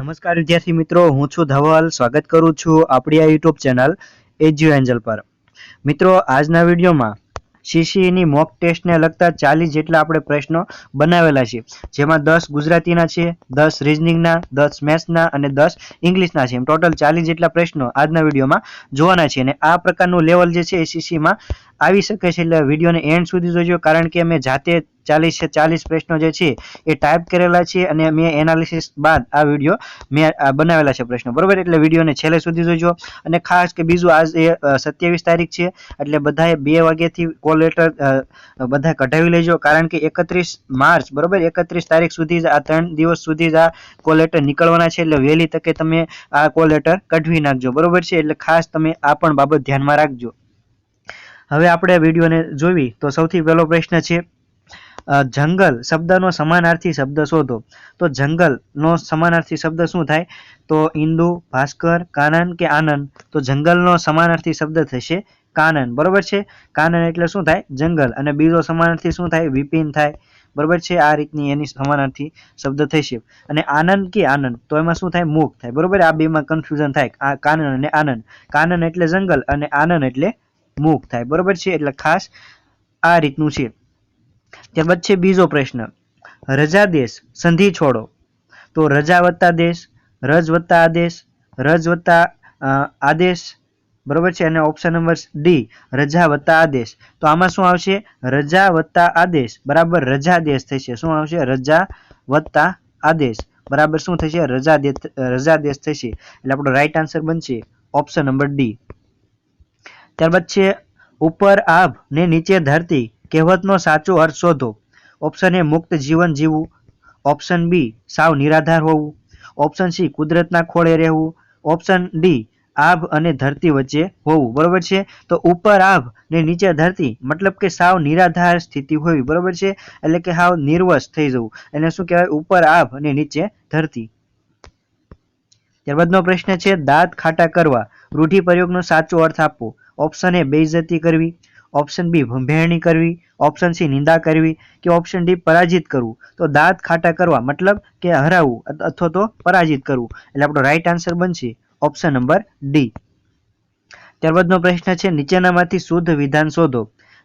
નમસ્કાર વિદ્યાર્થી મિત્રો, હું છું ધવલ. સ્વાગત કરું છું આપણી આ યુટ્યુબ ચેનલ એજ્યુ એન્જલ પર. મિત્રો, આજના વિડીયોમાં સીસીઈની મોક ટેસ્ટને લગતા ચાલીસ જેટલા આપણે પ્રશ્નો બનાવેલા છે. જેમાં દસ ગુજરાતીના છે, દસ રિઝનિંગના દસ મેથ્સના અને દસ ઇંગ્લિશના છે. એમ ટોટલ ચાલીસ જેટલા પ્રશ્નો આજના વિડીયોમાં જોવાના છે અને આ પ્રકારનું લેવલ જે છે એ સીસીમાં આવી શકે છે એટલે વિડીયોને એન્ડ સુધી જોજો, કારણ કે મેં જાતે ચાલીસ ચાલીસ પ્રશ્નો જે છે એ ટાઈપ કરેલા છે અને મેં એનાલિસિસ બાદ આ વીડિયો મેં બનાવેલા છે પ્રશ્નો. બરોબર? એટલે વિડીયોને છેલ્લે સુધી જોજો. અને ખાસ કે બીજું, આજ એ સત્યાવીસ તારીખ છે, એટલે બધાએ બે વાગ્યાથી કોલ લેટર બધા કઢાવી લેજો, કારણ કે એકત્રીસ માર્ચ, બરોબર? એકત્રીસ તારીખ સુધી જ આ ત્રણ દિવસ સુધી જ આ કોલ લેટર નીકળવાના છે, એટલે વહેલી તકે તમે આ કોલ લેટર કઢવી નાખજો. બરોબર છે? એટલે ખાસ તમે આ પણ બાબત ધ્યાનમાં રાખજો. હવે આપણે વિડીયોને જોવી તો સૌથી પહેલો પ્રશ્ન છે જંગલ શબ્દનો સમાનાર્થી શબ્દ શોધો. તો જંગલનો સમાનાર્થી શબ્દ શું થાય? તો ઇન્દુ ભાસ્કર, કાનન કે આનંદ? તો જંગલનો સમાનાર્થી શબ્દ થશે કાનન. બરોબર છે? કાનન એટલે શું થાય? જંગલ. અને બીજો સમાનાર્થી શું થાય? વિપિન થાય. બરોબર છે? આ રીતની એની સમાનાર્થી શબ્દ થશે. અને આનંદ કે આનંદ? તો એમાં શું થાય? મુખ થાય. બરોબર? આ બેમાં કન્ફ્યુઝન થાય. કાનન અને આનંદ. કાનન એટલે જંગલ અને આનંદ એટલે મુખ થાય. બરોબર છે? એટલે ખાસ આ રીતનું છે. ત્યારબાદ છે બીજો પ્રશ્ન. રજા દેશ, સંધિ છોડો. તો રજા વત્તા દેશ, રજ વત્તા આદેશ, રજ વત્તા આદેશ, બરોબર છે? અને ઓપ્શન નંબર ડી રજા વત્તા આદેશ. તો આમાં શું આવશે? રજા વત્તા આદેશ. બરાબર, રજા દેશ થશે. શું આવશે? રજા વત્તા આદેશ. બરાબર, શું થશે? રજા દેશ રજા દેશ થશે. એટલે આપણો રાઈટ આન્સર બનશે ઓપ્શન નંબર ડી ત્યારબાદ છે, ઉપર આભ ને નીચે ધરતી. કહેવતનો સાચો અર્થ શોધો. ઓપ્શન એ મુક્ત જીવન જીવવું. ઓપ્શન બી સાવ નિરાધાર હોવું. ઓપ્શન સી કુદરતના ખોળે રહેવું. ઓપ્શન ડી આભ અને ધરતી વચ્ચે હોવું. બરોબર છે? તો ઉપર આભ ને નીચે ધરતી મતલબ કે સાવ નિરાધાર સ્થિતિ હોવી. બરોબર છે? એટલે કે સાવ નિર્વસ થઈ જવું. એને શું કહેવાય? ઉપર આભ અને નીચે ધરતી. ત્યારબાદનો પ્રશ્ન છે, દાંત ખાટા કરવા. રૂઢિપ્રયોગનો સાચો અર્થ આપો ઓપ્શન એ બેઇજ્જતી કરવી. ઓપ્શન બી ભંભેરણી કરવી. ઓપ્શન સી નિંદા કરવી કે ઓપ્શન ડી પરાજિત કરવું. તો દાંત ખાટા કરવા મતલબ કે હરાવવું અથવા તો પરાજિત કરવું. એટલે આપણો રાઈટ આન્સર બનશે ઓપ્શન નંબર ડી ત્યારબાદનો પ્રશ્ન છે, નીચેનામાંથી શુદ્ધ વિધાન શોધો.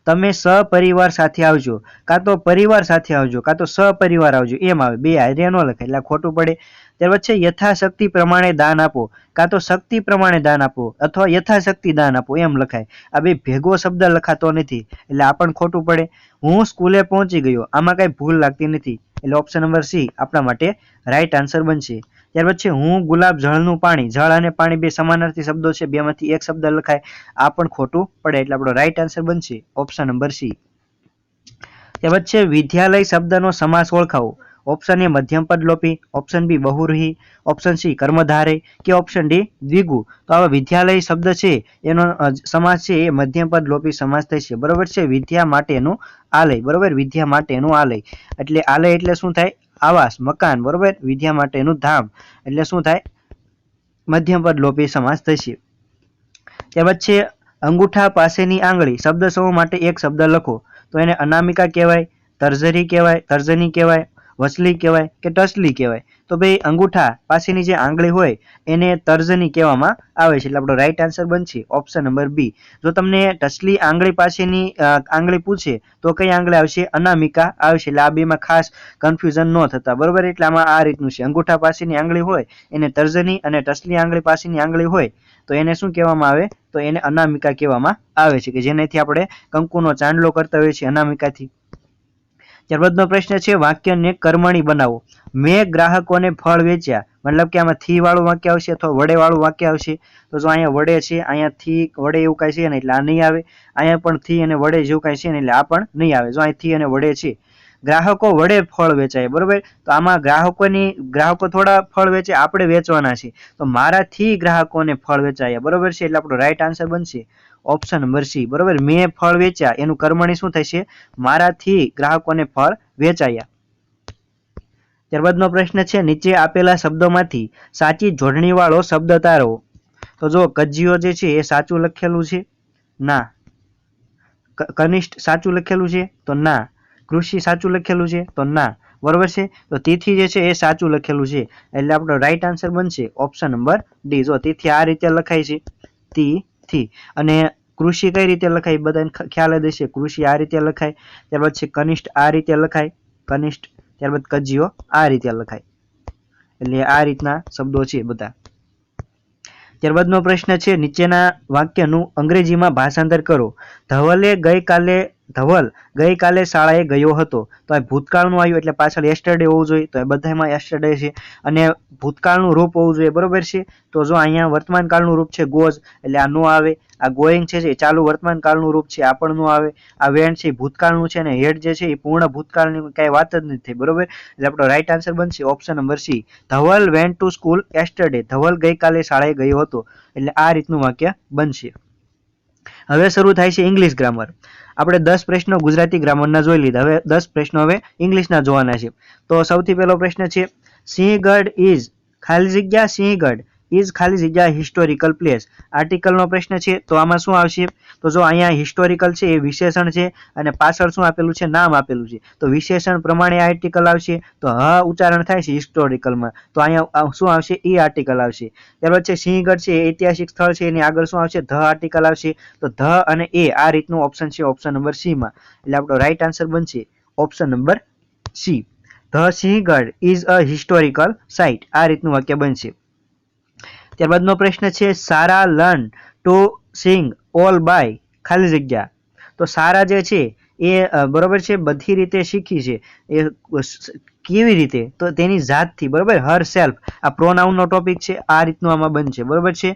તમે સપરિવાર સાથે આવજો. કાં તો પરિવાર સાથે આવજો, કાં તો સપરિવાર આવજો. એમ આવે. બે હારે ન લખાય. એટલે ખોટું પડે. ત્યારબાદ છે યથાશક્તિ પ્રમાણે દાન આપો. કાં તો શક્તિ પ્રમાણે દાન આપો અથવા યથાશક્તિ દાન આપો, એમ લખાય. આ બે ભેગો શબ્દ લખાતો નથી, એટલે આ પણ ખોટું પડે. હું સ્કૂલે પહોંચી ગયો, આમાં કઈ ભૂલ લાગતી નથી. એટલે ઓપ્શન નંબર સી આપણા માટે રાઈટ આન્સર બનશે. ત્યાર પછી હું ગુલાબ જળનું પાણી, જળ અને પાણી બે સમાનાર્થી શબ્દો છે, બેમાંથી એક શબ્દ લખાય. આ પણ ખોટું પડે, એટલે આપણો રાઈટ આન્સર બનશે. ઓપ્શન નંબર સી ત્યાર પછી વિદ્યાલય શબ્દનો સમાસ ઓળખાવો. ઓપ્શન એ મધ્યમપદ લોપી ઓપ્શન બી બહુરૂહી ઓપ્શન સી કર્મધારે કે ઓપ્શન ડી દ્વિગુ. તો આવા વિદ્યાલય શબ્દ છે, એનો સમાસ છે એ મધ્યમપદ લોપી સમાસ થશે બરોબર છે? વિદ્યા માટેનું આલય. બરોબર? વિદ્યા માટેનું આલય. એટલે આલય એટલે શું થાય? આવાસ, મકાન. બરોબર? વિદ્યા માટેનું ધામ. એટલે શું થાય? મધ્યમપદ લોપી સમાસ થશે ત્યારબાદ છે, અંગૂઠા પાસેની આંગળી. શબ્દ સમૂહ માટે એક શબ્દ લખો. તો એને અનામિકા કહેવાય, તર્જરી કહેવાય, તર્જની કહેવાય વચલી કહેવાય કે ટસલી કહેવાય. તો ભાઈ અંગૂઠા પાસેની જે આંગળી હોય, એને તર્જની કહેવામાં આવે છે. એટલે આપણો રાઈટ આન્સર બનશે ઓપ્શન નંબર બી જો તમને ટસલી આંગળી પાસેની આંગળી પૂછે, તો કઈ આંગળી આવશે? અનામિકા આવશે. એટલે આ બેમાં ખાસ કન્ફ્યુઝન ન થતા. બરોબર? એટલે આમાં આ રીતનું છે. અંગૂઠા પાસેની આંગળી હોય, એને તર્જની અને ટસલી આંગળી પાસેની આંગળી હોય, તો એને શું કહેવામાં આવે? તો એને અનામિકા કહેવામાં આવે છે કે જેનાથી આપણે કંકુનો ચાંદલો કરતા હોઈએ છીએ, અનામિકાથી. ત્યારબાદનો પ્રશ્ન છે, વાક્યને કર્મણી બનાવો. મેં ગ્રાહકોને ફળ વેચ્યા. મતલબ કે આમાં થી વાળું વાક્ય આવશે અથવા વડે વાળું વાક્ય આવશે. તો જો અહીંયા વડે છે, અહીંયા થી વડે એવું કાંઈ છે ને એટલે આ નહીં આવે. અહીંયા પણ થી અને વડે જેવું કાંઈ છે ને એટલે આ પણ નહીં આવે. જો અહીં થી અને વડે છે, ગ્રાહકો વડે ફળ વેચાય, બરોબર? તો આમાં ગ્રાહકોની, ગ્રાહકો થોડા ફળ વેચે, આપણે વેચવાના છે તો મારાથી ગ્રાહકોને ફળ વેચાયા, બરોબર છે? એટલે આપણો રાઈટ આન્સર બનશે. ઓપ્શન નંબર સી બરોબર? મેં ફળ વેચ્યા. એનું કર્મણી શું થશે? મારાથી ગ્રાહકોને ફળ વેચાયા. ત્યારબાદનો પ્રશ્ન છે, નીચે આપેલા શબ્દોમાંથી સાચી જોડણીવાળો શબ્દ તારો. તો જો કજિયો જે છે, એ સાચું લખેલું છે? ના. કનિષ્ઠ સાચું લખેલું છે? તો ના. કૃષિ સાચું લખેલું છે? તો ના. બરોબર છે? તો તિથિ જે છે, એ સાચું લખેલું છે. એટલે આપણો રાઈટ આન્સર બનશે ઓપ્શન નંબર ડી જો તિથિ આ રીતે લખાય છે. તિથિ અને કૃષિ કઈ રીતે લખાય બધાને ખ્યાલ જ હશે. કૃષિ આ રીતે લખાય, ત્યારબાદ છે કનિષ્ઠ આ રીતે લખાય, કનિષ્ઠ, ત્યારબાદ કજીઓ આ રીતે લખાય. એટલે આ રીતના શબ્દો છે બધા. ત્યારબાદનો પ્રશ્ન છે, નીચેના વાક્યનું અંગ્રેજીમાં ભાષાંતર કરો. ધવલે ગઈકાલે ધવલ ગઈકાલે શાળાએ ગયો હતો. તો આ ભૂતકાળનું આવ્યું એટલે પાછળ એસ્ટરડે હોવું જોઈએ. તો એ બધામાં એસ્ટરડે છે. અને ભૂતકાળનું રૂપ હોવું જોઈએ. બરોબર છે? તો જો અહીંયા વર્તમાન કાળનું રૂપ છે ગોઝ એટલે આ નો આવે. આ ગોઈંગ છે એ ચાલુ વર્તમાન કાળનું રૂપ છે, આ પણ નો આવે. આ વેન છે એ ભૂતકાળનું છે અને હેડ જે છે એ પૂર્ણ ભૂતકાળની કાંઈ વાત જ નથી થઈ. બરોબર? એટલે આપણો રાઈટ આન્સર બનશે option number C Dhaval went to school yesterday Dhaval ગઈકાલે શાળાએ ગયો હતો. એટલે આ રીતનું વાક્ય બનશે. હવે શરૂ થાય છે ઇંગ્લિશ ગ્રામર આપણે દસ પ્રશ્નો ગુજરાતી ગ્રામરના જોઈ લીધા. હવે દસ પ્રશ્નો હવે ઇંગ્લિશના જોવાના છે. તો સૌથી પહેલો પ્રશ્ન છે, સિંહગઢ ઇઝ ખાલી જગ્યા સિંહગઢ. ઇઝ ખાલી જગ્યા હિસ્ટોરિકલ પ્લેસ આર્ટિકલનો પ્રશ્ન છે, તો આમાં શું આવશે? તો જો અહીંયા હિસ્ટોરિકલ છે, એ વિશેષણ છે, અને પાછળ શું આપેલું છે? નામ આપેલું છે. તો વિશેષણ પ્રમાણે આર્ટિકલ આવશે. તો હ ઉચ્ચારણ થાય છે હિસ્ટોરિકલમાં તો અહીંયા શું આવશે? એ આર્ટિકલ આવશે. ત્યારબાદ છે, સિંહગઢ છે ઐતિહાસિક સ્થળ છે, એની આગળ શું આવશે? ધ આર્ટિકલ આવશે. તો ધ અને એ, આ રીતનું ઓપ્શન છે ઓપ્શન નંબર સીમાં એટલે આપણો રાઈટ આન્સર બનશે option number C the Sinhagad is a historical site આ રીતનું વાક્ય બનશે. ત્યારબાદનો પ્રશ્ન છે, Sara learn to sing all by ખાલી જગ્યા. તો સારા જે છે, એ બરોબર છે, બધી રીતે શીખી છે. એ કેવી રીતે? તો તેની જાતથી, બરોબર? હર સેલ્ફ આ પ્રોનાઉનનો ટોપિક છે, આ રીતનું આમાં બનશે, બરોબર છે?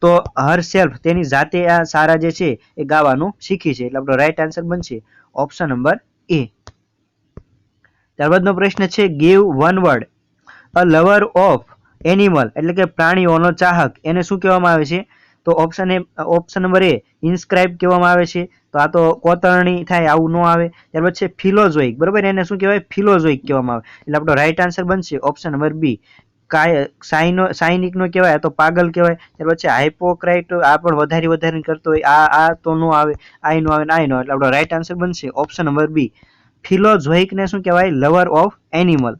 તો હર સેલ્ફ તેની જાતે આ સારા જે છે, એ ગાવાનું શીખી છે. એટલે આપણો રાઈટ આન્સર બનશે ઓપ્શન નંબર એ ત્યારબાદનો પ્રશ્ન છે give one word a lover of animal એટલે કે પ્રાણીઓનો ચાહક. એને શું કહેવામાં આવે છે? તો option A option number A inscribe કહેવામાં આવે છે. તો આ તો કોતરણી થાય, આવું ન આવે. ત્યારબાદ છે ફિલોઝોઇક બરાબર? એને શું કહેવાય? ફિલોઝોઇક કહેવામાં આવે. એટલે આપણો રાઈટ આન્સર બનશે ઓપ્શન નંબર બી કાય સાઇનો સાઇનિકનો કહેવાય તો પાગલ કહેવાય. ત્યાર પછી હાઇપોક્રાઇટ આ પણ વધારે વધારે કરતો હોય. આ આ તો ન આવે, આ નો આવે ને આ નો આવે. એટલે આપણો રાઈટ આન્સર બનશે ઓપ્શન નંબર બી ફિલોઝોઇકને શું કહેવાય? લવર ઓફ એનિમલ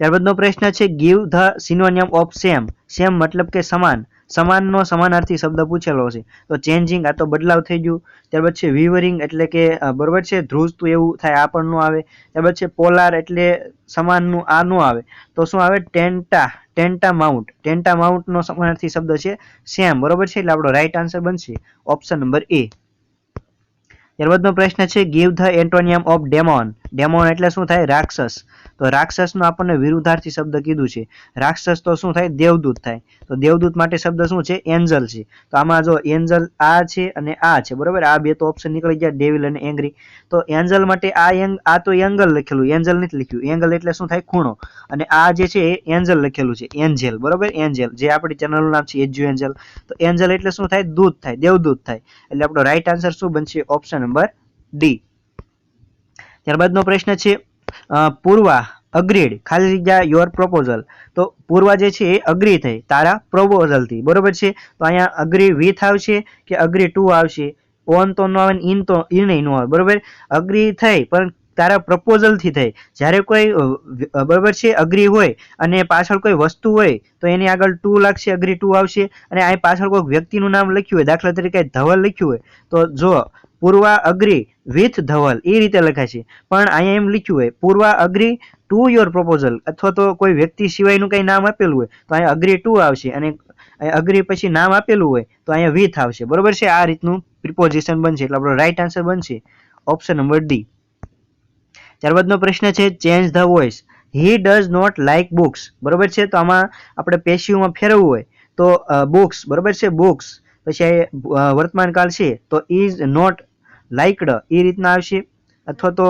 ત્યારબાદનો પ્રશ્ન છે give the synonym of same same મતલબ કે સમાન. સમાનનો સમાનાર્થી શબ્દ પૂછેલો છે. તો ચેન્જિંગ આ તો બદલાવ થઈ ગયું. ત્યારબાદ છે વિવરિંગ એટલે કે બરોબર છે? ધ્રુજતું એવું થાય, આ પણ ન આવે. ત્યારબાદ છે પોલાર એટલે સમાનનું, આ ન આવે. તો શું આવે? ટેન્ટા ટેન્ટા માઉન્ટ ટેન્ટા માઉન્ટનો સમાનાર્થી શબ્દ છે સેમ બરોબર છે? એટલે આપણો રાઈટ આન્સર બનશે ઓપ્શન નંબર એ ત્યારબાદનો પ્રશ્ન છે give the antonym of demon demon એટલે શું થાય? રાક્ષસ. તો રાક્ષસનો આપણને વિરુદ્ધાર્થી શબ્દ કીધું છે. રાક્ષસ તો શું થાય? દેવદૂત થાય. તો દેવદૂત માટે શબ્દ શું છે? એન્જલ છે. તો આમાં જો એન્જલ આ છે અને આ છે, બરોબર? આ બે તો ઓપ્શન નીકળી ગયા ડેવિલ અને એંગ્રી તો એન્જલ માટે આ એંગ, આ તો એંગલ લખેલું, એન્જલ નથી લખ્યું. એંગલ એટલે શું થાય? ખૂણો. અને આ જે છે એ એન્જલ લખેલું છે. એન્જેલ, બરોબર? એન્જેલ. જે આપણી ચેનલનું નામ છે એજ્યુ એન્જલ તો એન્જલ એટલે શું થાય? દૂત થાય. દેવદૂત થાય. એટલે આપણો રાઈટ આન્સર શું બનશે? ઓપ્શન નંબર ડી ત્યારબાદનો પ્રશ્ન છે પૂર્વા અગ્રીડ ખાલી જગ્યા યોર પ્રપોઝલ તો પૂર્વા જે છે એ અગ્રી થઈ, તારા પ્રપોઝલથી બરોબર છે? તો અહીંયા અગ્રી વિથ આવશે કે અગ્રી ટુ આવશે? ઓન તો ન આવે ઇન તો ઇન ન આવે. બરોબર? અગ્રી થઈ, પણ તારા પ્રપોઝલથી થઈ. જ્યારે કોઈ બરોબર છે? અગ્રી હોય અને પાછળ કોઈ વસ્તુ હોય, તો એની આગળ ટુ લાગશે અગ્રી ટુ આવશે. અને અહીં પાછળ કોઈ વ્યક્તિનું નામ લખ્યું હોય, દાખલા તરીકે ધવલ લખ્યું હોય, તો જો પૂર્વા અગ્રી વિથ ધવલ. એ રીતે લખાય છે. પણ અહીંયા એમ લખ્યું હોય, Purva agree to your proposal અથવા તો કોઈ વ્યક્તિ સિવાયનું કંઈ નામ આપેલું હોય, તો અહીંયા અગ્રી ટુ આવશે અને અગ્રી પછી નામ આપેલું હોય, તો અહીંયા વિથ આવશે. બરોબર છે? આ રીતનું પ્રિપોઝિશન બનશે. એટલે આપણો રાઈટ આન્સર બનશે. ઓપ્શન નંબર ડી ત્યારબાદનો પ્રશ્ન છે change the voice he does not like books બરોબર છે? તો આમાં આપણે પેશીઓમાં ફેરવવું હોય, તો બુક્સ બરોબર છે? બુક્સ પછી વર્તમાન કાળ છે, તો ઇઝ નોટ લાઇકડ એ રીતના આવશે. અથવા તો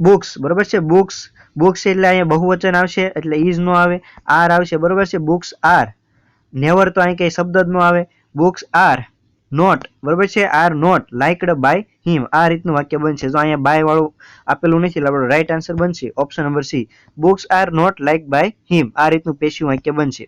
બુક્સ, બરોબર છે? બુક્સ બુક્સ એટલે અહીંયા બહુવચન આવશે, એટલે ઇઝ નો આવે. આર આવશે, બરોબર છે? Books are. નેવર તો અહીં કઈ શબ્દ જ નો આવે. બુક્સ આર, નોટ, બરોબર છે? Are not liked by him. આ રીતનું વાક્ય બનશે. જો અહીંયા બાય વાળું આપેલું નથી, એટલે આપણો રાઈટ આન્સર બનશે. Option number C books are not like by him. આ રીતનું પેશિવ વાક્ય બનશે.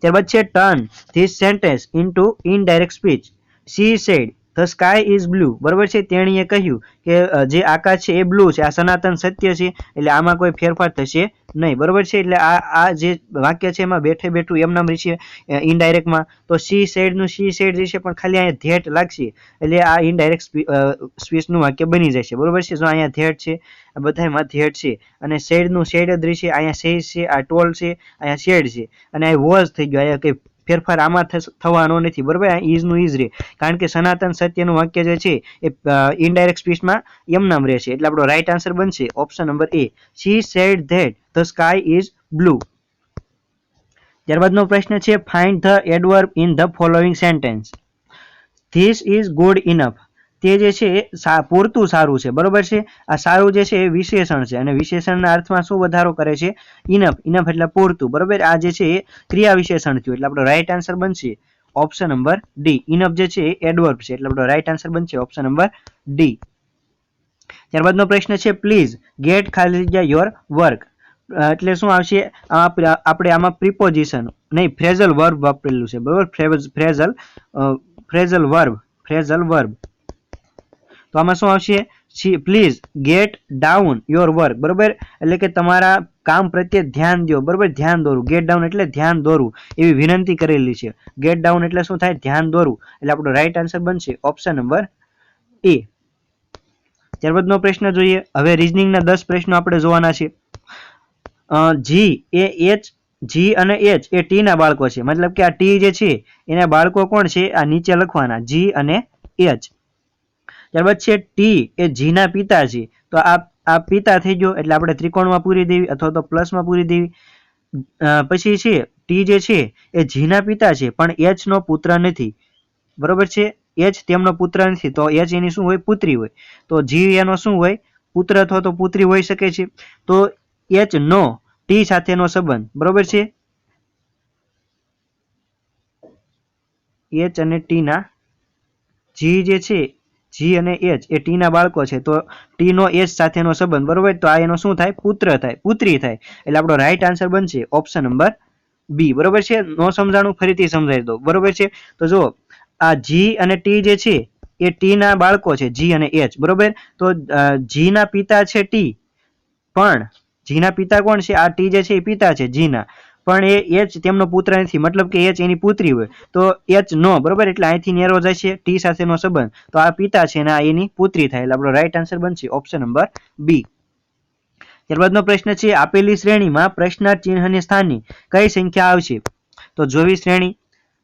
ત્યારબાદ છે turn. This sentence into indirect speech she said the sky is blue બરોબર છે? તેણીએ કહ્યું કે જે આકાશ છે એ બ્લુ છે. આ સનાતન સત્ય છે, એટલે આમાં કોઈ ફેરફાર થશે નહીં. બરોબર છે? એટલે આ આ જે વાક્ય છે એમાં બેઠે બેઠું એમ નામ રહેશે ઇનડાયરેક્ટમાં તો સી સેડનું સી સેડ રહેશે, પણ ખાલી અહીંયા ધેટ લાગશે. એટલે આ ઇનડાયરેક્ટ સ્પીચનું વાક્ય બની જશે. બરોબર છે? જો અહીંયા ધેટ છે, આ બધામાં ધેટ છે. અને શેડનું શેડ જ રહેશે. અહીંયા સેજ છે, આ ટોલ છે, અહીંયા શેડ છે. અને આ વોઝ થઈ ગયો, અહીંયા કંઈ ફેરફાર આમાં થવાનો નથી, બરોબર? આ ઇઝનું ઇઝ રે. કારણ કે સનાતન સત્યનું વાક્ય જે છે, એ ઇનડાયરેક્ટ સ્પીચમાં એમ નામ રહેશે એટલે આપણો રાઈટ આન્સર બનશે option number A she said that the sky is blue ત્યારબાદનો પ્રશ્ન છે find the adverb in the following sentence this is good enough તે જે છે પૂરતું સારું છે, બરોબર છે? આ સારું જે છે એ વિશેષણ છે અને વિશેષણના અર્થમાં શું વધારો કરે છે? ઇનફ ઇનફ એટલે પૂરતું, બરોબર? આ જે છે એ ક્રિયા વિશેષણ થયું, એટલે આપણો રાઈટ આન્સર બનશે ઓપ્શન નંબર ડી ઇનફ જે છે એડવર્બ છે, એટલે આપણો રાઈટ આન્સર બનશે ઓપ્શન નંબર ડી ત્યારબાદનો પ્રશ્ન છે પ્લીઝ ગેટ ખાલી જગ્યા યોર વર્ક એટલે શું આવશે? આપણે આમાં પ્રિપોઝિશન નહીં ફ્રેઝલ વર્બ વાપરેલું છે, બરોબર? Phrasal phrasal verb phrasal verb તો આમાં શું આવશે? Please get down your work બરોબર? એટલે કે તમારા કામ પ્રત્યે ધ્યાન દો. બરોબર? ધ્યાન દોરવું ગેટ ડાઉન એટલે ધ્યાન દોરવું એવી વિનંતી કરેલી છે. ગેટ ડાઉન એટલે શું થાય? ધ્યાન દોરવું એટલે આપણો રાઈટ આન્સર બનશે ઓપ્શન નંબર એ ત્યારબાદનો પ્રશ્ન જોઈએ. હવે રિઝનિંગના દસ પ્રશ્નો આપણે જોવાના છે. જી એ એચ જી અને એચ એ ટી ના બાળકો છે. મતલબ કે આ ટી જે છે, એના બાળકો કોણ છે? આ નીચે લખવાના. જી અને એચ ત્યારબાદ છે ટી એ જી ના પિતા છે. તો આ આ પિતા થઈ ગયો એટલે આપણે ત્રિકોણમાં પૂરી દેવી અથવા તો પ્લસમાં પૂરી દેવી. પછી છે ટી જે છે, એ જી ના પિતા છે, પણ એચ નો પુત્ર નથી. બરોબર છે? એચ તેમનો પુત્ર નથી. તો એચ એની શું હોય? પુત્રી હોય. તો જી એનો શું હોય? પુત્ર અથવા તો પુત્રી હોઈ શકે છે. તો એચ નો ટી સાથેનો સંબંધ. બરોબર છે? એચ અને ટી ના જી જે છે જી અને એચ એ ટી ના બાળકો છે, તો ટી નો એચ સાથેનો સંબંધ, બરોબર? તો આ એનો શું થાય? પુત્ર થાય, પુત્રી થાય. એટલે આપણો રાઈટ આન્સર બનશે ઓપ્શન નંબર બી બરોબર છે? નો સમજાણું ફરીથી સમજાવી દો બરોબર છે? તો જો આ જી અને ટી જે છે, એ ટી ના બાળકો છે જી અને એચ બરોબર? તો જી ના પિતા છે ટી પણ જીના પિતા કોણ છે? આ ટી જે છે, એ પિતા છે જીના પણ એ એચ તેમનો પુત્ર નથી. મતલબ કે એચ એની પુત્રી હોય. તો એચ નો, બરોબર? એટલે અહીંથી નેરો જાય છે. ટી સાથેનો સંબંધ. તો આ પિતા છે અને આ એની પુત્રી થાય. એટલે આપણો રાઈટ આન્સર બનશે ઓપ્શન નંબર બી ત્યારબાદનો પ્રશ્ન છે, આપેલી શ્રેણીમાં પ્રશ્નાર્થ ચિહ્નની સ્થાનની કઈ સંખ્યા આવશે? તો જોવી શ્રેણી,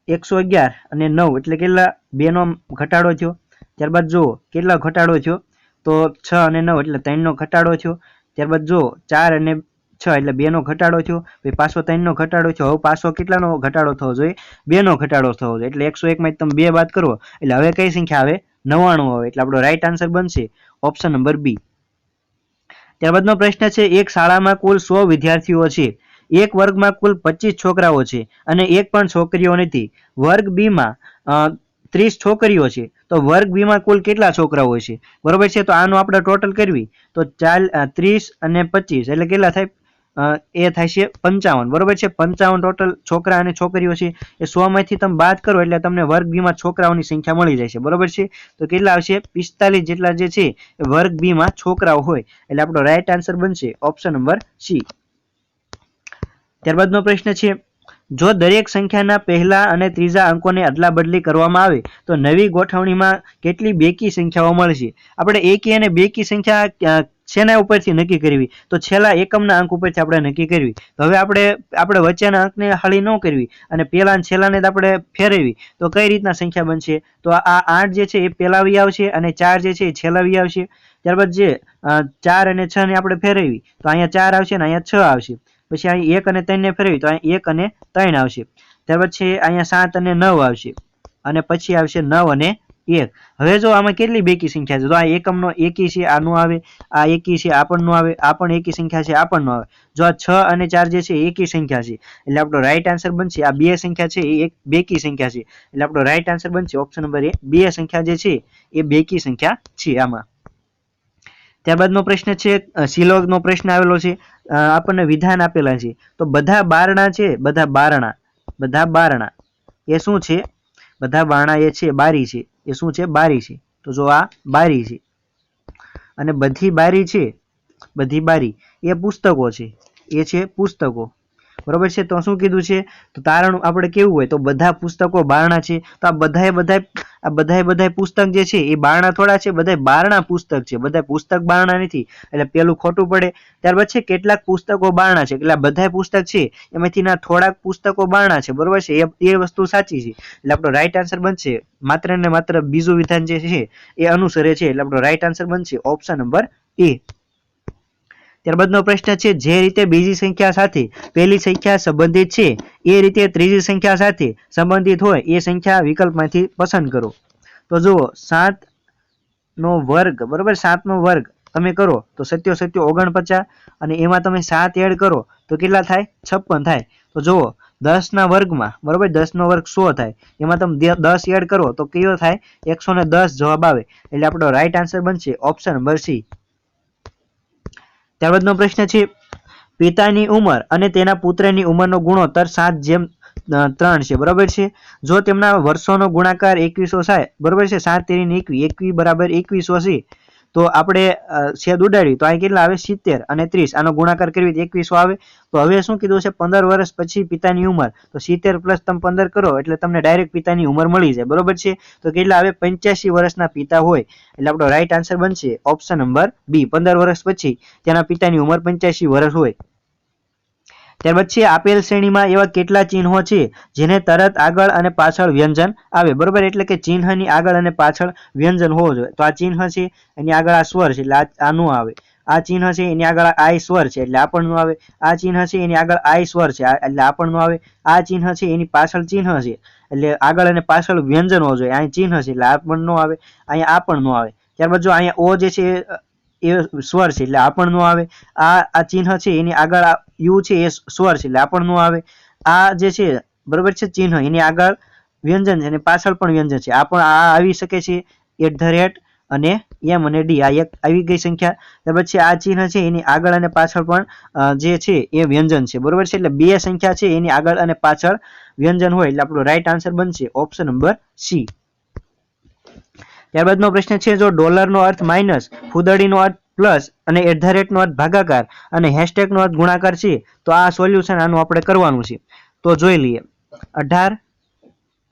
એકસો અગિયાર અને નવ. એટલે કેટલા? બેનો ઘટાડો થયો. ત્યારબાદ જુઓ, કેટલા ઘટાડો થયો? તો છ અને નવ, એટલે ત્રણનો ઘટાડો થયો. ત્યારબાદ જો ચાર અને છ, એટલે બેનો ઘટાડો થયો. પછી પાછો ત્રણનો ઘટાડો થયો. હવે પાછો કેટલાનો ઘટાડો થવો જોઈએ? બેનો ઘટાડો થવો જોઈએ. એટલે એકસો એકમાં તમે બે બાદ કરો. એટલે હવે કઈ સંખ્યા આવે? નવ્વાણું આવે. એટલે આપણો રાઈટ આન્સર બનશે ઓપ્શન નંબર બી ત્યારબાદનો પ્રશ્ન છે, એક શાળામાં કુલ સો વિદ્યાર્થીઓ છે. એક વર્ગમાં કુલ પચીસ છોકરાઓ છે અને એક પણ છોકરીઓ નથી. વર્ગ બીમાં ત્રીસ છોકરીઓ છે. તો વર્ગ બીમાં કુલ કેટલા છોકરાઓ છે? બરોબર છે? તો આનું આપણે ટોટલ કરવી. તો ચાલ ત્રીસ અને પચીસ. એટલે કેટલા થાય? એ થાય છે પંચાવન. બરોબર છે? પંચાવન ટોટલ છોકરા અને છોકરીઓ છે. એ સો માંથી તમે બાદ કરો એટલે તમને વર્ગ બીમાં છોકરાઓની સંખ્યા મળી જાય છે. બરોબર છે? તો કેટલા આવશે? પિસ્તાલીસ જેટલા જે છે વર્ગ બીમાં છોકરાઓ હોય. એટલે આપણો રાઈટ આન્સર બનશે ઓપ્શન નંબર સી ત્યારબાદનો પ્રશ્ન છે, જો દરેક સંખ્યાના પહેલા અને ત્રીજા અંકોને અદલા બદલી કરવામાં આવે, તો નવી ગોઠવણીમાં કેટલી બેકી સંખ્યાઓ મળશે? આપણે એકી અને બેકી સંખ્યા શેના ઉપરથી નક્કી કરવી. તો છેલ્લા એકમના અંક ઉપરથી આપણે નક્કી કરવી. તો હવે આપણે આપણે વચ્ચેના અંકને હળી ન કરવી અને પહેલા છેલ્લાને જ આપણે ફેરવી તો કઈ રીતના સંખ્યા બનશે? તો આ આઠ જે છે એ પેલા વી આવશે અને ચાર જે છે એ છેલ્લા વી આવશે. ત્યારબાદ જે ચાર અને છ ને આપણે ફેરવી. તો અહીંયા ચાર આવશે અને અહીંયા છ આવશે. પછી અહીં એક અને ત્રણ ને ફેરવી. તો અહીં એક અને ત્રણ આવશે. ત્યાર પછી અહીંયા સાત અને નવ આવશે. અને પછી આવશે નવ અને એક. હવે જો આમાં કેટલી બેકી સંખ્યા છે? તો આ એકમનો એકી છે, આનું આવે, આ એકી છે આ પણ આવે, આ પણ એકી સંખ્યા છે આ પણ આવે. જો આ છ અને ચાર જે છે એકી સંખ્યા છે. એટલે આપણો રાઈટ આન્સર બનશે, આ બે સંખ્યા છે, એ એક બેકી સંખ્યા છે. એટલે આપણો રાઈટ આન્સર બનશે ઓપ્શન નંબર એ બે સંખ્યા જે છે, એ બેકી સંખ્યા છે આમાં. ત્યારબાદનો પ્રશ્ન છે શિલોગનો પ્રશ્ન આવેલો છે આપણને વિધાન આપેલા છે. તો બધા બારણા છે, બધા બારણા બધા બારણા. એ શું છે? બધા બાણા એ છે, બારી છે. એ શું છે? બારી છે. તો જો આ બારી છે. અને બધી બારી છે, બધી બારી એ પુસ્તકો છે. એ છે પુસ્તકો. બરોબર છે? તો શું કીધું છે? તો તારણ આપણે કેવું હોય? તો બધા પુસ્તકો બારણા છે. તો આ બધાએ બધા આ બધાએ બધા પુસ્તક જે છે, એ બારણા થોડા છે. બધા બારણા પુસ્તક છે. બધા પુસ્તક બારણા નથી. એટલે પેલું ખોટું પડે. ત્યારબાદ છે કેટલાક પુસ્તકો બારણા છે. એટલે બધા પુસ્તક છે. એમાંથી ના થોડાક પુસ્તકો બારણા છે. બરોબર છે? એ વસ્તુ સાચી છે. એટલે આપણો રાઈટ આન્સર બનશે માત્ર ને માત્ર બીજું વિધાન જે છે, એ અનુસરે છે. એટલે આપણો રાઈટ આન્સર બનશે ઓપ્શન નંબર એ ત્યારબાદનો પ્રશ્ન છે, જે રીતે બીજી સંખ્યા સાથે પહેલી સંખ્યા સંબંધિત છે, એ રીતે ત્રીજી સંખ્યા સાથે સંબંધિત હોય, એ સંખ્યા વિકલ્પમાંથી પસંદ કરો. તો જુઓ સાત નો વર્ગ, બરોબર? સાત નો વર્ગ તમે કરો, તો સત્યો સત્યો ઓગણપચાસ, અને એમાં તમે સાત એડ કરો, તો કેટલા થાય? છપ્પન થાય. તો જુઓ દસ ના વર્ગમાં, બરોબર? દસ નો વર્ગ સો થાય. એમાં તમે દસ એડ કરો, તો કયો થાય? એકસો ને દસ જવાબ આવે. એટલે આપણો રાઈટ આન્સર બનશે ઓપ્શન નંબર સી ત્યારબાદનો પ્રશ્ન છે, પિતાની ઉંમર અને તેના પુત્રની ઉંમરનો ગુણોત્તર સાત જેમ ત્રણ છે, બરાબર છે? જો તેમના વર્ષોનો ગુણાકાર એકવીસો થાય બરાબર છે? સાત તેરી એકવી એકવી બરાબર એકવીસો છે. તો આપણે છેદ ઉડાડી તો અહીં કેટલા આવે? સિત્તેર અને ત્રીસ. આનો ગુણાકાર કરવી તો એકવીસો આવે. તો હવે શું કીધું છે? પંદર વર્ષ પછી પિતાની ઉંમર. તો સિત્તેર પ્લસ તમે પંદર કરો, એટલે તમને ડાયરેક્ટ પિતાની ઉંમર મળી જાય. બરોબર છે? તો કેટલા આવે? પંચ્યાસી વર્ષના પિતા હોય. એટલે આપણો રાઈટ આન્સર બનશે ઓપ્શન નંબર બી પંદર વર્ષ પછી તેના પિતાની ઉંમર પંચ્યાસી વર્ષ હોય. ત્યારબાદ છે આપેલ શ્રેણીમાં એવા કેટલા ચિહ્નો છે, જેને તરત આગળ અને પાછળ વ્યંજન આવે. બરોબર? એટલે કે ચિહ્નની આગળ અને પાછળ વ્યંજન હોવો જોઈએ. તો આ ચિહ્ન છે, એની આગળ આ સ્વર છે, એટલે આ ન આવે. આ ચિહ્ન છે, એની આગળ આય સ્વર છે, એટલે આપણનું આવે. આ ચિહ્ન છે, એની આગળ આય સ્વર છે એટલે આપણનું આવે. આ ચિહ્ન છે, એની પાછળ ચિહ્ન છે, એટલે આગળ અને પાછળ વ્યંજન હોવું જોઈએ. અહીં ચિહ્ન છે, એટલે આપણ નો આવે. અહીંયા આ પણ નો આવે. ત્યારબાદ જો અહીંયા ઓ જે છે, એ સ્વર છે, એટલે આ નો આવે. આ આ ચિહ્ન છે, એની આગળ યુ છે એ સ્વર છે, એટલે આ પણ નો આવે. આ જે છે, બરોબર છે, ચિહ્ન, એની આગળ વ્યંજન છે, અને પાછળ પણ વ્યંજન છે. આ પણ આ આવી શકે છે એટ ધ રેટ અને એમ અને ડી આ એક આવી ગઈ સંખ્યા. ત્યાર પછી આ ચિહ્ન છે, એની આગળ અને પાછળ પણ જે છે, એ વ્યંજન છે. બરોબર છે, એટલે બે સંખ્યા છે, એની આગળ અને પાછળ વ્યંજન હોય, એટલે આપણો રાઈટ આન્સર બનશે ઓપ્શન નંબર સી ત્યારબાદનો પ્રશ્ન છે, જો ડોલરનો અર્થ માઇનસ ફૂદડીનો અર્થ પ્લસ અને એટ ધ રેટનો અર્થ ભાગાકાર અને હેશટેગનો અર્થ ગુણાકાર છે, તો આ સોલ્યુશન આનું આપણે કરવાનું છે. તો જોઈ લઈએ. અઢાર,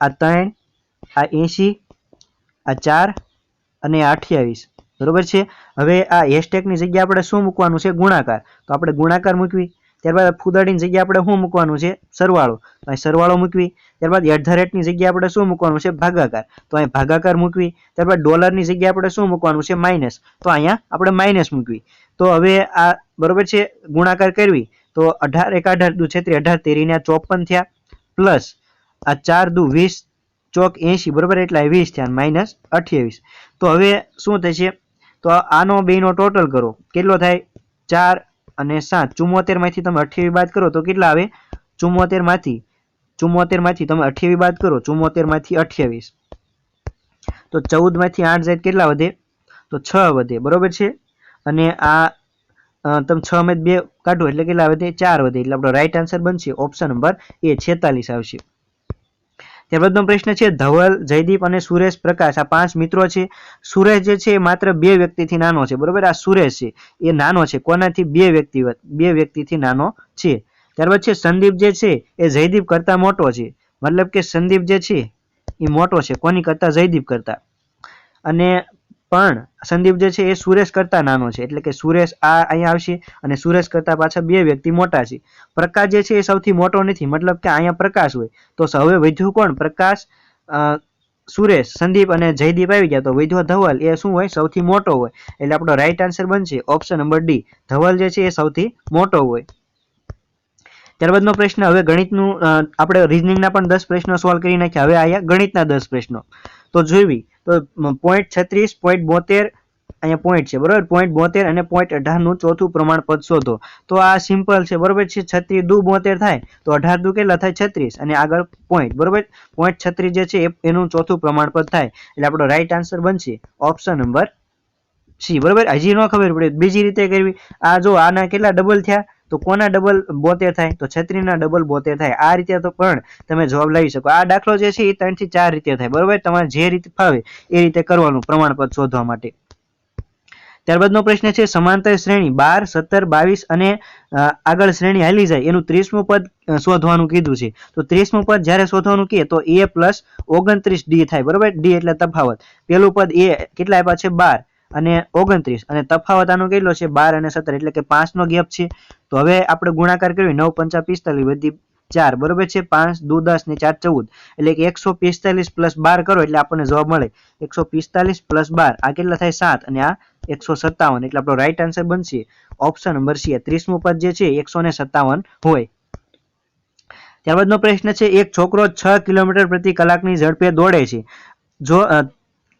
આ ત્રણ, આ એંશી, આ ચાર અને આ અઠ્યાવીસ. બરોબર છે? હવે આ હેશટેગની જગ્યાએ આપણે શું મૂકવાનું છે? ગુણાકાર. તો આપણે ગુણાકાર મૂકવી. ત્યારબાદ ફૂદડીની જગ્યાએ આપણે શું મૂકવાનું છે? સરવાળો. તો અહીં સરવાળો મૂકવી. ત્યારબાદ એટ ધ રેટની જગ્યાએ આપણે શું મૂકવાનું છે? ભાગાકાર. તો અહીં ભાગાકાર મૂકવી. ત્યારબાદ ડોલરની જગ્યાએ આપણે શું મૂકવાનું છે? માઇનસ તો અહીંયા આપણે માઇનસ મૂકવી. તો હવે આ બરોબર છે? ગુણાકાર કરવી. તો અઢાર એક અઢાર દુ છેત્રી અઢાર તેરીને ચોપન થયા. પ્લસ આ ચાર દુ વીસ ચોક એંશી. બરોબર? એટલે વીસ થયા માઇનસ અઠ્યાવીસ. તો હવે શું થશે? તો આનો બેનો ટોટલ કરો. કેટલો થાય? ચાર અને સાત. ચુમ્મોતેરમાંથી તમે અઠ્યાવી બાદ કરો તો કેટલા આવે? ચુમ્મોતેરમાંથી ચુમ્મોતેરમાંથી તમે અઠ્યાવી બાદ કરો. ચુમ્મોતેરમાંથી અઠ્યાવીસ. તો ચૌદમાંથી આઠ જાય કેટલા વધે? તો છ વધે. બરોબર છે? અને આ તમે છ મેં બે કાઢો એટલે કેટલા વધે? ચાર વધે. એટલે આપણો રાઈટ આન્સર બનશે. ઓપ્શન નંબર એ છેતાલીસ આવશે. ત્યારબાદનો પ્રશ્ન છે, ધવલ, જયદીપ અને સુરેશ પ્રકાશ, આ પાંચ મિત્રો છે. સુરેશ જે છે એ માત્ર બે વ્યક્તિથી નાનો છે, બરોબર? આ સુરેશ છે, એ નાનો છે. કોનાથી? બે વ્યક્તિ બે વ્યક્તિથી નાનો છે. ત્યારબાદ છે, સંદીપ જે છે એ જયદીપ કરતા મોટો છે. મતલબ કે સંદીપ જે છે એ મોટો છે. કોની કરતા? જયદીપ કરતા. અને પણ સંદીપ જે છે એ સુરેશ કરતા નાનો છે. એટલે કે સુરેશ આ અહીંયા આવશે અને સુરેશ કરતા પાછા બે વ્યક્તિ મોટા છે. પ્રકાશ જે છે એ સૌથી મોટો નથી. મતલબ કે અહીંયા પ્રકાશ હોય. તો હવે વધ્યું કોણ? પ્રકાશ સુરેશ, સંદીપ અને જયદીપ આવી ગયા. તો વૈધ્યો ધવલ એ શું હોય? સૌથી મોટો હોય. એટલે આપણો રાઈટ આન્સર બનશે ઓપ્શન નંબર ડી ધવલ જે છે એ સૌથી મોટો હોય. ત્યારબાદનો પ્રશ્ન હવે ગણિતનું આપણે રિઝનિંગના પણ દસ પ્રશ્નો સોલ્વ કરી નાખ્યા. હવે અહીંયા ગણિતના દસ પ્રશ્નો. તો જોઈવી તો પોઈન્ટ છત્રીસ પોઈન્ટ બોતેર અહીંયા પોઈન્ટ છે, બરોબર? પોઈન્ટ બોતેર અને પોઈન્ટ અઢારનું ચોથું પ્રમાણપદ શોધો. તો આ સિમ્પલ છે, બરોબર છે? છત્રીસ દુ બોતેર થાય, તો અઢાર દુ કેટલા થાય? છત્રીસ. અને આગળ પોઈન્ટ બરોબર? પોઈન્ટ છત્રીસ જે છે એનું ચોથું પ્રમાણપદ થાય. એટલે આપણો રાઈટ આન્સર બનશે ઓપ્શન નંબર સી, બરોબર? હજી ન ખબર પડે. બીજી રીતે કરવી. આ જો આના કેટલા ડબલ થયા? તો કોના ડબલ બોતેર થાય? તો છત્રીના ડબલ બોતેર થાય. આ રીતે તો પણ તમે જવાબ લાવી શકો. આ દાખલો જે છે એ ત્રણથી ચાર રીતે થાય. બરોબર? તમારે જે રીતે ફાવે એ રીતે કરવાનું પ્રમાણપત્ર શોધવા માટે. ત્યારબાદનો પ્રશ્ન છે, સમાંતર શ્રેણી બાર, સત્તર, બાવીસ અને આગળ શ્રેણી હાલી જાય. એનું ત્રીસમું પદ શોધવાનું કીધું છે. તો ત્રીસમું પદ જ્યારે શોધવાનું કહે તો એ પ્લસ ઓગણત્રીસ ડી થાય. બરોબર? ડી એટલે તફાવત. પેલું પદ એ કેટલા આપ્યા છે? બાર. અને ઓગણત્રીસ. અને તફાવત આનો કેટલો છે? બાર અને સત્તર, એટલે કે પાંચ નો ગેપ છે. તો હવે આપણે ગુણાકાર કર્યો, નવ પંચા પિસ્તાલીસ બધી ચાર. બરોબર છે? પાંચ, દુ, દસ ને ચાર, ચૌદ. એટલે કે એકસો પિસ્તાલીસ પ્લસ બાર કરો, એટલે આપણને જવાબ મળે એકસો પિસ્તાલીસ પ્લસ બાર. આ કેટલા થાય? સાત. અને આ એકસો સત્તાવન. એટલે આપણો રાઈટ આન્સર બનશે ઓપ્શન નંબર સી. ત્રીસમું પદ જે છે, એકસો ને સત્તાવન હોય. ત્યારબાદનો પ્રશ્ન છે, એક છોકરો છ કિલોમીટર પ્રતિ કલાકની ઝડપે દોડે છે. જો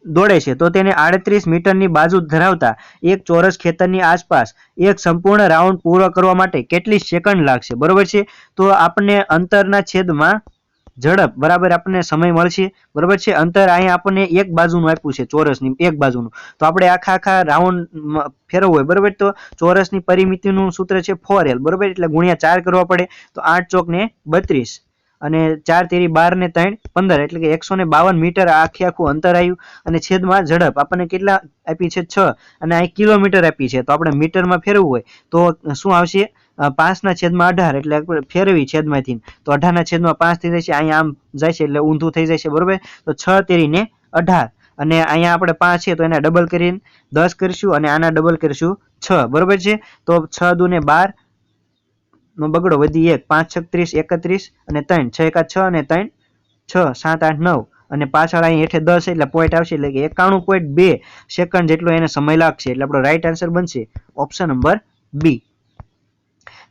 દોડે છે, તો તેને આડત્રીસ મીટરની બાજુ ધરાવતા એક ચોરસ ખેતરની આસપાસ એક સંપૂર્ણ રાઉન્ડ પૂરો કરવા માટે કેટલી સેકન્ડ લાગશે, બરોબર છે? તો આપણને અંતરના છેદમાં ઝડપ, બરાબર આપણને સમય મળશે, બરોબર છે? અંતર અહીંયા આપણને એક બાજુનું આપ્યું છે, ચોરસની, એક બાજુનું. તો આપણે આખા આખા રાઉન્ડ ફેરવવું હોય, બરાબર? તો ચોરસની પરિમિતિનું સૂત્ર છે, ફોર એલ, બરોબર? એટલે ગુણ્યા ચાર કરવા પડે, તો આઠ ચોક ને બત્રીસ. અને ચાર તેરી બાર ને ત્રણ પંદર, એટલે કે એકસો ને બાવન મીટર આખે આખું અંતર આવ્યું અને છેદમાં ઝડપ. આપણને કેટલા આપી છે? છ. અને અહીં કિલોમીટર આપી છે. તો આપણે મીટરમાં ફેરવવું હોય તો શું આવશે? પાંચના છેદમાં અઢાર, એટલે ફેરવી છેદમાંથી. તો અઢારના છેદમાં પાંચ થઈ જશે. અહીંયા આમ જાય છે એટલે ઊંધું થઈ જાય છે બરોબર? તો છ તેરીને અઢાર. અને અહીંયા આપણે પાંચ છે તો એના ડબલ કરીને દસ કરીશું અને આના ડબલ કરીશું છ. બરોબર છે? તો છ દુ ને બાર નો બગડો વધી એક, પાંચ છત્રીસ એકત્રીસ અને ત્રણ, છ એકા છ અને ત્રણ, છ, સાત, આઠ, નવ અને પાછળ અહીં હેઠે દસ એટલે પોઈન્ટ આવશે એટલે કે એકાણું પોઈન્ટ બે સેકન્ડ જેટલો એને સમય લાગશે. એટલે આપણો રાઈટ આન્સર બનશે ઓપ્શન નંબર બી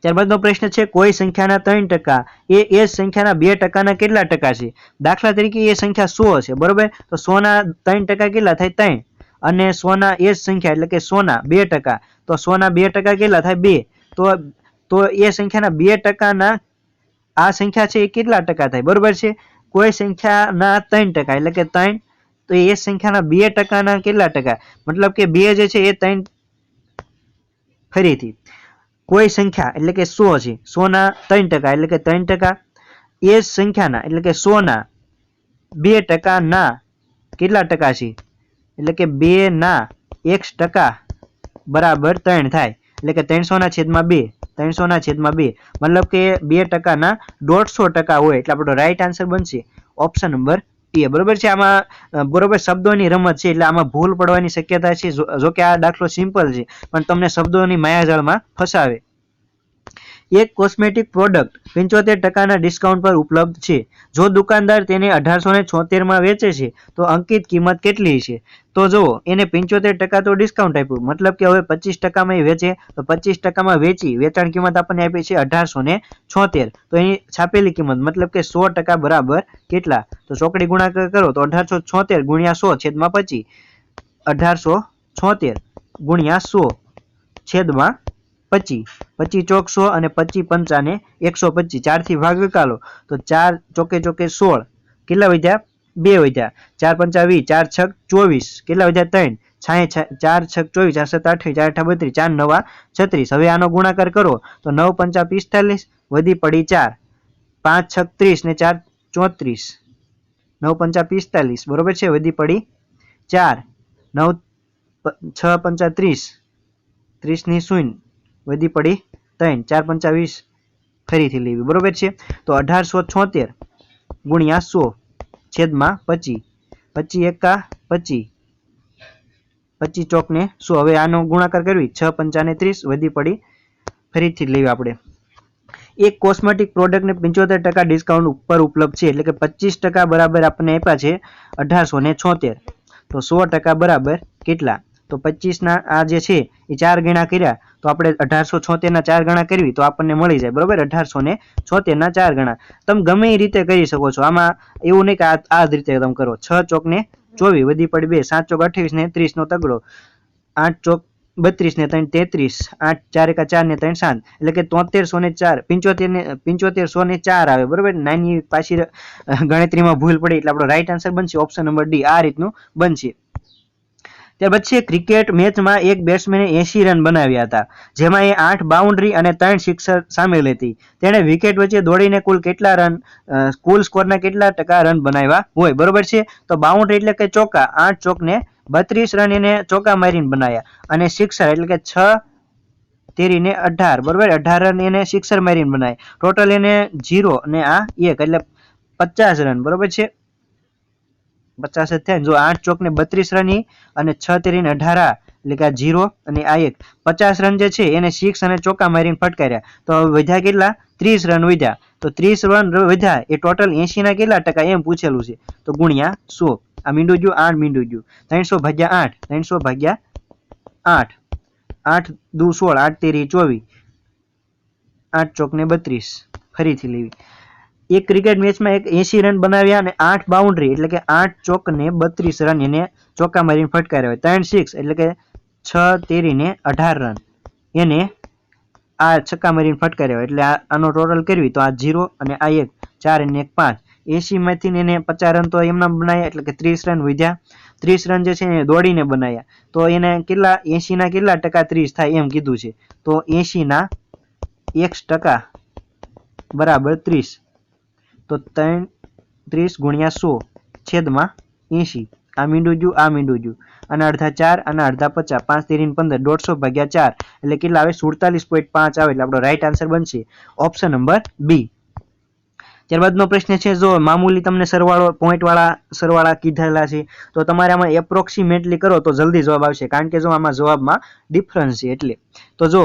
ત્યારબાદનો પ્રશ્ન છે, કોઈ સંખ્યાના ત્રણ ટકા? એ એ સંખ્યાના બે ટકાના કેટલા ટકા છે? દાખલા તરીકે એ સંખ્યા સો છે બરોબર? તો સોના ત્રણ ટકા કેટલા થાય? ત્રણ. અને સોના એ સંખ્યા એટલે કે સોના બે ટકા. તો સોના બે ટકા કેટલા થાય? બે. તો તો એ સંખ્યાના બે ટકાના, આ સંખ્યા છે એ કેટલા ટકા થાય? બરોબર છે? કોઈ સંખ્યાના ત્રણ ટકા, એટલે કે ત્રણ, તો એ સંખ્યાના બે ટકાના કેટલા ટકા? મતલબ કે બે જે છે એ ત્રણ ફરીથી. કોઈ સંખ્યા, એટલે કે સો છે, સોના ત્રણ ટકા, એટલે કે ત્રણ ટકા. એ સંખ્યાના, એટલે કે સોના બે ટકાના કેટલા ટકા છે? એટલે કે બે ના એક્સ ટકા બરાબર ત્રણ થાય. એટલે કે ત્રણસોના છેદમાં બે. ત્રણસોના છેદમાં બે. મતલબ કે બે ટકાના દોઢસો ટકા હોય એટલે આપણો રાઈટ આન્સર બનશે ઓપ્શન નંબર એ બરોબર છે? આમાં બરોબર શબ્દોની રમત છે એટલે આમાં ભૂલ પડવાની શક્યતા છે. જો કે આ દાખલો સિમ્પલ છે, પણ તમને શબ્દોની માયાજાળમાં ફસાવે. એક કોસ્મેટિક પ્રોડક્ટ પંચોતેર ટકાના ડિસ્કાઉન્ટ પર ઉપલબ્ધ છે. જો દુકાનદાર તેને અઢારસો ને છોતેરમાં વેચે છે, તો અંકિત કિંમત કેટલી છે તો જુઓ, એને પંચોતેર ટકા તો ડિસ્કાઉન્ટ આપ્યું. મતલબ કે હવે પચીસ ટકામાં વેચે, તો પચીસ ટકામાં વેચી, વેચાણ કિંમત આપણને આપી છે અઢારસો ને છોતેર. તો એની છાપેલી કિંમત, મતલબ કે સો ટકા બરાબર કેટલા? તો ચોકડી ગુણાકાર કરો, તો અઢારસો છોતેર ગુણ્યા સો છેદમાં પચી અઢારસો છોતેર ગુણ્યા સો છેદમાં પચી પચી ચોક સો અને પચી પંચાને એકસો પચીસ ચારથી ભાગ કાલો તો ચાર ચોકે ચોકે સોળ, કેટલા વધ્યા? બે વધ્યા. ચાર પંચા વીસ, ચાર છક ચોવીસ, કેટલા વધ્યા? ત્રણ. છાએ ચાર છક ચોવીસ, ચાર સત્તા અઠ્યાવીસ ચાર અઠા બત્રીસ, ચાર નવા છત્રીસ. હવે આનો ગુણાકાર કરો. તો નવ પંચા પિસ્તાલીસ, વધી પડી ચાર. પાંચ છક ત્રીસ ને ચાર ચોત્રીસ. નવ પંચા પિસ્તાલીસ, બરોબર છે? વધી પડી ચાર. નવ છ પંચા ત્રીસ. ત્રીસની શૂન્ય. વધી પડી ત્રણ, ચાર પંચાવીસ ફરીથી લેવી. બરોબર છે? તો અઢારસો છોતેર ગુણ્યા સો છેદમાં પચી. પચી એકા પચી. પચી ચોકને સો. હવે આનો ગુણાકાર કરવી. છ પંચાને ત્રીસ વધી પડી ફરીથી લેવી આપણે. એક કોસ્મેટિક પ્રોડક્ટને પંચોતેર ટકા ડિસ્કાઉન્ટ ઉપર ઉપલબ્ધ છે. એટલે કે પચીસ ટકા બરાબર આપણને આપ્યા છે અઢારસો ને છોતેર. તો સો ટકા બરાબર કેટલા? તો પચીસના આ જે છે, એ ચાર ગણા કર્યા. તો આપણે અઢારસો છોતેરના ચાર ગણા કરવી, તો આપણને મળી જાય, બરોબર? અઢારસો ને છોતેરના ચાર ગણા. તમે ગમે એ રીતે કરી શકો છો. આમાં એવું નહીં કે આ જ રીતે તમે કરો. છ ચોક ને ચોવીસ, વધી પડી બે, સાત ચોક અઠ્યાવીસ ને ત્રીસ નો તગડો. આઠ ચોક બત્રીસ ને ત્રણ તેત્રીસ, આઠ ચાર એકા ચાર ને ત્રણ સાત, એટલે કે તોતેરસો ને ચાર, પંચોતેર ને પંચોતેરસો ને ચાર આવે, બરોબર? નાની પાછી ગણતરીમાં ભૂલ પડી એટલે આપણો રાઈટ આન્સર બનશે ઓપ્શન નંબર ડી આ રીતનું બનશે. ત્યાર પછી ક્રિકેટ મેચમાં એક બેટ્સમેને એસી રન બનાવ્યા હતા, જેમાં એ આઠ બાઉન્ડ્રી અને ત્રણ સિક્સર સામેલ હતી. તેણે વિકેટ વચ્ચે દોડીને કુલ કેટલા રન કુલ સ્કોરના કેટલા ટકા રન બનાવ્યા હોય? બરોબર છે? તો બાઉન્ડ્રી એટલે કે ચોકા, આઠ ચોકને બત્રીસ રન એને ચોકા મારીને બનાવ્યા અને સિક્સર એટલે કે છ તેરીને અઢાર, બરોબર? અઢાર રન એને સિક્સર મારીને બનાવ્યા. ટોટલ એને જીરો અને આ એક, એટલે પચાસ રન, બરોબર છે? પચાસ જ થયા જો આઠ ચોક ને બત્રીસ રન અને છ તેરીને અઢાર એટલે કે આ જીરો અને આ એક. પચાસ રન જે છે એને સિક્સ અને ચોકા મારીને ફટકાર્યા. તો વધ્યા કેટલા? ત્રીસ રન વધ્યા. તો ત્રીસ રન વધ્યા એ ટોટલ એસી ના કેટલા ટકા એમ પૂછેલું છે. તો ગુણ્યા સો. આ મીંડું ગયું, આઠ મીંડું ગયું. ત્રણસો ભાગ્યા આઠ, ત્રણસો ભાગ્યા આઠ. આઠ દુ સોળ, આઠ તેરી ચોવીસ. આઠ ચોક ને બત્રીસ. ફરીથી લેવી. એક ક્રિકેટ મેચમાં એક એસી રન બનાવ્યા અને આઠ બાઉન્ડ્રી એટલે કે આઠ ચોક ને બત્રીસ રન એને ચોક્કા મારીને ફટકાર્યા હોય. ત્રણ સિક્સ એટલે કે છ તેરીને અઢાર રન એને આ છક્કા મારીને ફટકાર્યા હોય. એટલે આનો ટોટલ કરવી તો આ જીરો અને આ એક, ચાર અને એક પાંચ. એસીમાંથી એને પચાસ રન તો એમના બનાવ્યા એટલે કે ત્રીસ રન વધ્યા. ત્રીસ રન જે છે એને દોડીને બનાવ્યા તો એને કેટલા એસીના કેટલા ટકા ત્રીસ થાય એમ કીધું છે. તો એસી ના એક ટકા બરાબર ત્રીસ. તો ત્રણ ત્રીસ ગુણ્યા સો છેદમાં એંશી. આ મીંડું જુ આ મીંડું જુ અને અડધા ચાર અને અડધા પચાસ. પાંચ તેરીને પંદર, દોઢસો ભાગ્યા ચાર. એટલે કેટલા આવે? સુડતાલીસ પોઈન્ટ પાંચ આવે. એટલે આપણો રાઈટ આન્સર બનશે ઓપ્શન નંબર બી ત્યારબાદનો પ્રશ્ન છે, જો મામૂલી તમને સરવાળો પોઈન્ટવાળા સરવાળા કીધેલા છે, તો તમારે આમાં એપ્રોક્સિમેટલી કરો તો જલ્દી જવાબ આવશે. કારણ કે જો આમાં જવાબમાં ડિફરન્સ છે એટલે. તો જો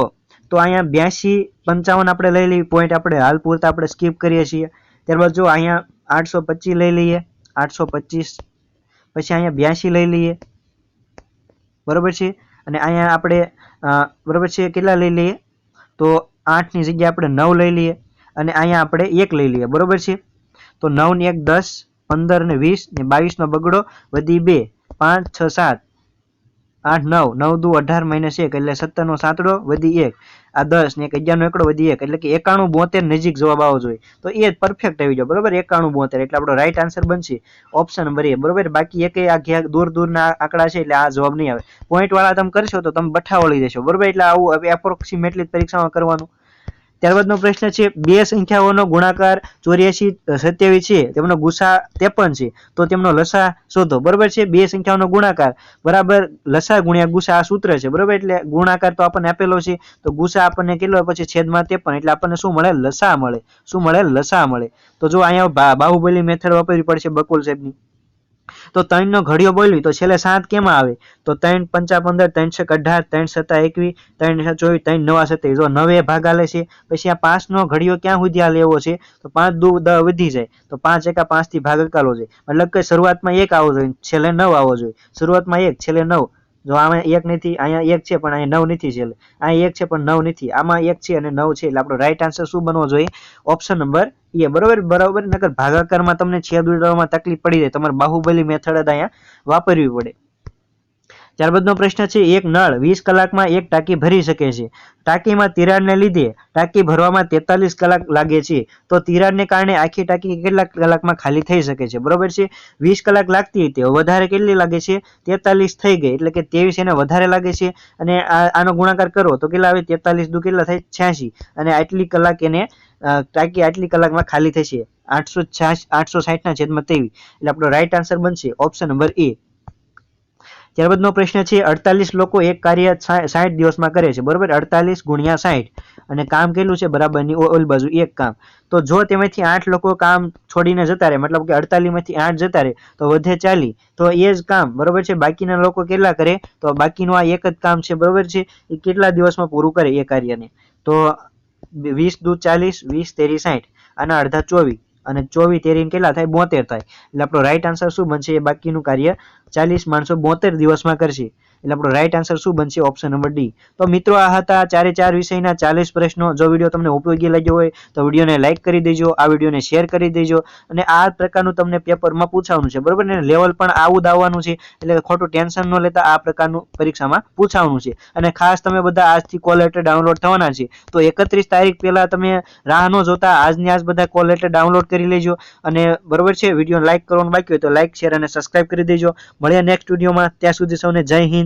તો અહીંયા બ્યાસી પંચાવન આપણે લઈ લઈએ. પોઈન્ટ આપણે હાલ પૂરતા આપણે સ્કીપ કરીએ છીએ. ત્યારબાદ જો અહીંયા આઠસો પચીસ લઈ લઈએ, આઠસો પચીસ, પછી અહીંયા બ્યાસી લઈ લઈએ. બરોબર છે? અને અહીંયા આપણે બરાબર છે? કેટલા લઈ લઈએ? તો આઠની જગ્યાએ આપણે નવ લઈ લઈએ અને અહીંયા આપણે એક લઈ લઈએ. બરોબર છે? તો નવ ને એક દસ પંદર ને વીસ ને બાવીસનો બગડો વધી બે, પાંચ, છ, સાત. આઠ, નવ નવ દુ, અઢાર માઇનસ એક એટલે સત્તરનો સાતડો વધી એક. આ દસ ને એક અગિયારનો એકડો વધી એક એટલે કે એકાણું બોતેર નજીક જવાબ આવવો જોઈએ. તો એ પરફેક્ટ આવી જાય બરોબર? એકાણું બોતેર એટલે આપણો રાઈટ આન્સર બનશે. ઓપ્શન નંબર એ બરોબર? બાકી એક આ ઘેર દૂર દૂરના આંકડા છે એટલે આ જવાબ નહીં આવે. પોઈન્ટ વાળા તમે કરશો તો તમે બઠાવળી દેશો, બરોબર? એટલે આવું એપ્રોક્સિમેટલી પરીક્ષામાં કરવાનું. ત્યારબાદનો પ્રશ્ન છે, બે સંખ્યાઓનો ગુણાકાર ચોર્યાસી સત્યાવીસ છે, તેમનો ગુસા ત્રેપન છે, તો તેમનો લસા શોધો. બરોબર છે? બે સંખ્યાઓનો ગુણાકાર. બરાબર, લસા ગુણ્યા ગુસા આ સૂત્ર છે. બરોબર? એટલે ગુણાકાર તો આપણને આપેલો છે, તો ગુસા આપણને કેટલો પછી છેદમાં ત્રેપન. એટલે આપણને શું મળે? લસા મળે. શું મળે? લસા મળે. તો જો અહીંયા બાહુબલી મેથડ વાપરવી પડશે બકુલ સાહેબની. તો ત્રણનો ઘડિયો બોલવી તો છેલ્લે સાત કેમાં આવે? તો ત્રણ પંચા પંદર, ત્રણ છેક અઢાર, ત્રણ સત્તા એકવીસ, ત્રણ ચોવીસ, ત્રણ નવા સત્યાવીસ જો નવે ભાગા લે છે, પછી આ પાંચનો ઘડિયો ક્યાં સુધી આ લેવો છે? તો પાંચ દુ દ વધી જાય. તો પાંચ એકા પાંચથી ભાગ અકાલો છે મતલબ કે શરૂઆતમાં એક આવવો જોઈએ, છેલ્લે નવ આવવો જોઈએ. શરૂઆતમાં એક, છેલ્લે નવ. જો આમાં એક નથી, અહીંયા એક છે, પણ અહીંયા નવ નથી એટલે અહીંયા એક છે, પણ નવ નથી. આમાં એક છે અને નવ છે, એટલે આપણો રાઈટ આન્સર શું બનવો જોઈએ? ઓપ્શન નંબર એ બરોબર? બરાબર? નકર ભાગાકારમાં તમને છેદ ઉડાડવામાં તકલીફ પડી જાય. તમારે બાહુબલી મેથડ જ અહીંયા વાપરવી પડે. ત્યારબાદનો પ્રશ્ન છે, એક નળ વીસ કલાકમાં એક ટાંકી ભરી શકે છે. ટાંકીમાં તિરાડને લીધે ટાંકી ભરવામાં તેતાલીસ કલાક લાગે છે. તો તિરાડને કારણે આખી ટાંકી કેટલા કલાકમાં ખાલી થઈ શકે છે. બરોબર છે? વીસ કલાક લાગતી હતી વધારે કેટલી લાગે છે? તેતાલીસ થઈ ગઈ, એટલે કે ત્રેવીસ એને વધારે લાગે છે. અને આનો ગુણાકાર કરો, તો કેટલા આવે? તેતાલીસ દુ કેટલા થાય? છ્યાસી. અને આટલી કલાક એને ટાંકી આટલી કલાકમાં ખાલી થશે. આઠસો છ્યાસી, આઠસો સાઠના છેદમાં ત્રેવીસ. એટલે આપણો રાઈટ આન્સર બનશે ઓપ્શન નંબર એ ત્યારબાદનો પ્રશ્ન છે, અડતાલીસ લોકો એક કાર્ય સાઠ દિવસમાં કરે છે. બરોબર? અડતાલીસ ગુણ્યા સાઠ અને કામ કેટલું છે? બરાબરની ઓલ બાજુ એક કામ. તો જો તેમાંથી આઠ લોકો કામ છોડીને જતા રહે, મતલબ કે અડતાલીસમાંથી આઠ જતા રહે, તો વધે ચાલી તો એ જ કામ, બરોબર છે? બાકીના લોકો કેટલા કરે? તો બાકીનું આ એક જ કામ છે, બરોબર છે? એ કેટલા દિવસમાં પૂરું કરે એ કાર્યને? તો વીસ દુ ચાલીસ, વીસ તેરી સાઠ આના અડધા ચોવીસ. અને ચોવીસ તેરીને કેટલા થાય? બોતેર થાય. એટલે આપણો રાઈટ આન્સર શું બનશે? એ બાકીનું કાર્ય ચાલીસ માણસો બોતેર દિવસમાં કરશે. એટલે આપણો રાઈટ આન્સર શું બનશે? ઓપ્શન નંબર ડી તો મિત્રો, આ હતા ચારે ચાર વિષયના ચાલીસ પ્રશ્નો. જો વીડિયો તમને ઉપયોગી લાગ્યો હોય, તો વિડીયોને લાઇક કરી દેજો, આ વિડીયોને શેર કરી દેજો અને આ પ્રકારનું તમને પેપરમાં પૂછાવાનું છે. બરોબર ને? લેવલ પણ આવું જ છે, એટલે ખોટું ટેન્શન ન લેતા આ પ્રકારનું પરીક્ષામાં પૂછાવાનું છે. અને ખાસ તમે બધા આજથી કોલ લેટર ડાઉનલોડ થવાના છે. તો એકત્રીસ તારીખ પહેલા તમે રાહ ન જોતા, આજની આજ બધા કોલ લેટર ડાઉનલોડ કરી લેજો. અને બરોબર છે? વીડિયો લાઇક કરવાનું બાકી હોય તો લાઇક શેર અને સબસ્ક્રાઇબ કરી દેજો. મળ્યા નેક્સ્ટ વિડીયોમાં ત્યાં સુધી સૌને જય હિન્દ.